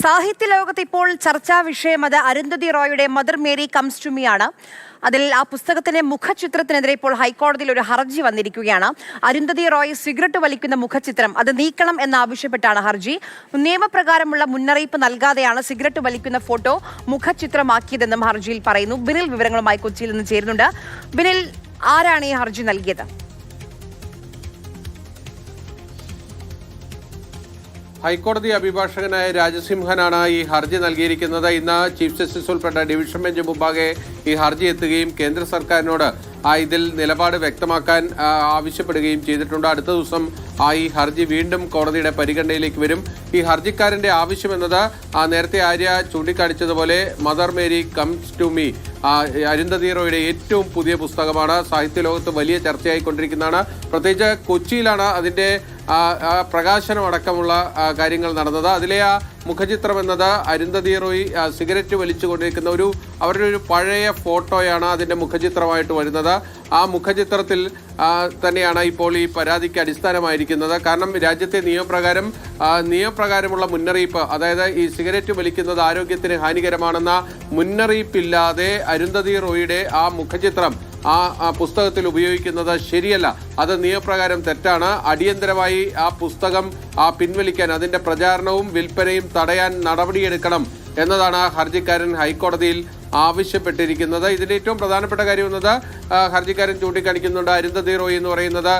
സാഹിത്യ ലോകത്ത് ഇപ്പോൾ ചർച്ചാ വിഷയം അത് Arundhati റോയുടെ Mother Mary comes to me ആണ്. അതിൽ ആ പുസ്തകത്തിന്റെ മുഖചിത്രത്തിനെതിരെ ഇപ്പോൾ ഹൈക്കോടതിയിൽ ഒരു ഹർജി വന്നിരിക്കുകയാണ്. അരുന്ധതി റോയ് സിഗരറ്റ് വലിക്കുന്ന മുഖചിത്രം അത് നീക്കണം എന്നാവശ്യപ്പെട്ടാണ് ഹർജി. നിയമപ്രകാരമുള്ള മുന്നറിയിപ്പ് നൽകാതെയാണ് സിഗരറ്റ് വലിക്കുന്ന ഫോട്ടോ മുഖചിത്രമാക്കിയതെന്നും ഹർജിയിൽ പറയുന്നു. ബിനിൽ വിവരങ്ങളുമായി കൊച്ചിയിൽ നിന്ന് ചേരുന്നുണ്ട്. ബിനിൽ ആരാണ് ഈ ഹർജി നൽകിയത്? ഹൈക്കോടതി അഭിഭാഷകനായ രാജസിംഹനാണ് ഈ ഹർജി നൽകിയിരിക്കുന്നത്. ഇന്ന് ചീഫ് ജസ്റ്റിസ് ഉൾപ്പെട്ട ഡിവിഷൻ ബെഞ്ച് മുമ്പാകെ ഈ ഹർജി എത്തുകയും കേന്ദ്ര സർക്കാരിനോട് ഇതിൽ നിലപാട് വ്യക്തമാക്കാൻ ആവശ്യപ്പെടുകയും ചെയ്തിട്ടുണ്ട്. അടുത്ത ദിവസം ഈ ഹർജി വീണ്ടും കോടതിയുടെ പരിഗണനയിലേക്ക് വരും. ഈ ഹർജിക്കാരന്റെ ആവശ്യം എന്നത് ആ നേരത്തെ Arya ചൂണ്ടിക്കാണിച്ചതുപോലെ Mother Mary comes to me Arundhati റോയുടെ ഏറ്റവും പുതിയ പുസ്തകമാണ്. സാഹിത്യ ലോകത്ത് വലിയ ചർച്ചയായിക്കൊണ്ടിരിക്കുന്നതാണ്. പ്രത്യേകിച്ച് കൊച്ചിയിലാണ് അതിന്റെ ആ, ആ, പ്രകാശനം അടക്കമുള്ള കാര്യങ്ങൾ നടന്നത്. അതിലെ ആ മുഖചിത്രം എന്നത് അരുന്ധതി റോയ് സിഗരറ്റ് വലിച്ചുകൊണ്ടിരിക്കുന്ന ഒരു അവരുടെ ഒരു പഴയ ഫോട്ടോയാണ് അതിന്റെ മുഖചിത്രമായിട്ട് വരുന്നത്. ആ മുഖചിത്രത്തിൽ തന്നെയാണ് ഇപ്പോൾ ഈ പരാതിക്ക് അടിസ്ഥാനമായിരിക്കുന്നത്. കാരണം രാജ്യത്തെ നിയമപ്രകാരം നിയമപ്രകാരമുള്ള മുന്നറിയിപ്പ് അതായത് ഈ സിഗരറ്റ് വലിക്കുന്നത് ആരോഗ്യത്തിന് ഹാനികരമാണെന്ന മുന്നറിയിപ്പില്ലാതെ അരുന്ധതി റോയിയുടെ ആ മുഖചിത്രം ആ പുസ്തകത്തിൽ ഉപയോഗിക്കുന്നത് ശരിയല്ല. അത് നിയമപ്രകാരം തെറ്റാണ്. അടിയന്തരമായി ആ പുസ്തകം ആ പിൻവലിക്കാൻ അതിന്റെ പ്രചാരണവും വിൽപ്പനയും തടയാൻ നടപടിയെടുക്കണം എന്നതാണ് ഹർജിക്കാരൻ ഹൈക്കോടതിയിൽ ആവശ്യപ്പെട്ടിരിക്കുന്നത്. ഇതിന്റെ ഏറ്റവും പ്രധാനപ്പെട്ട കാര്യം എന്നത് ഹർജിക്കാരൻ ചൂണ്ടിക്കാണിക്കുന്നുണ്ട്. അരുന്ധതി റോയ് എന്ന് പറയുന്നത്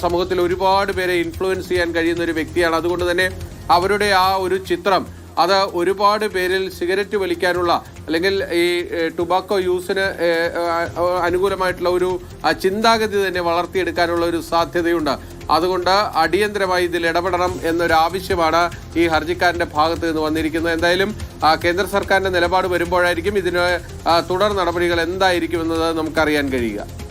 സമൂഹത്തിൽ ഒരുപാട് പേരെ ഇൻഫ്ലുവൻസ് ചെയ്യാൻ കഴിയുന്ന ഒരു വ്യക്തിയാണ്. അതുകൊണ്ട് തന്നെ അവരുടെ ആ ഒരു ചിത്രം അത് ഒരുപാട് പേരിൽ സിഗരറ്റ് വലിക്കാനുള്ള അല്ലെങ്കിൽ ഈ ടുബാക്കോ യൂസിന് അനുകൂലമായിട്ടുള്ള ഒരു ചിന്താഗതി തന്നെ വളർത്തിയെടുക്കാനുള്ള ഒരു സാധ്യതയുണ്ട്. അതുകൊണ്ട് അടിയന്തരമായി ഇതിൽ ഇടപെടണം എന്നൊരു ആവശ്യമാണ് ഈ ഹർജിക്കാരന്റെ ഭാഗത്ത് നിന്ന് വന്നിരിക്കുന്നത്. എന്തായാലും കേന്ദ്ര സർക്കാരിന്റെ നിലപാട് വരുമ്പോഴായിരിക്കും ഇതിന് തുടർ നടപടികൾ എന്തായിരിക്കും എന്നത് നമുക്കറിയാൻ കഴിയുക.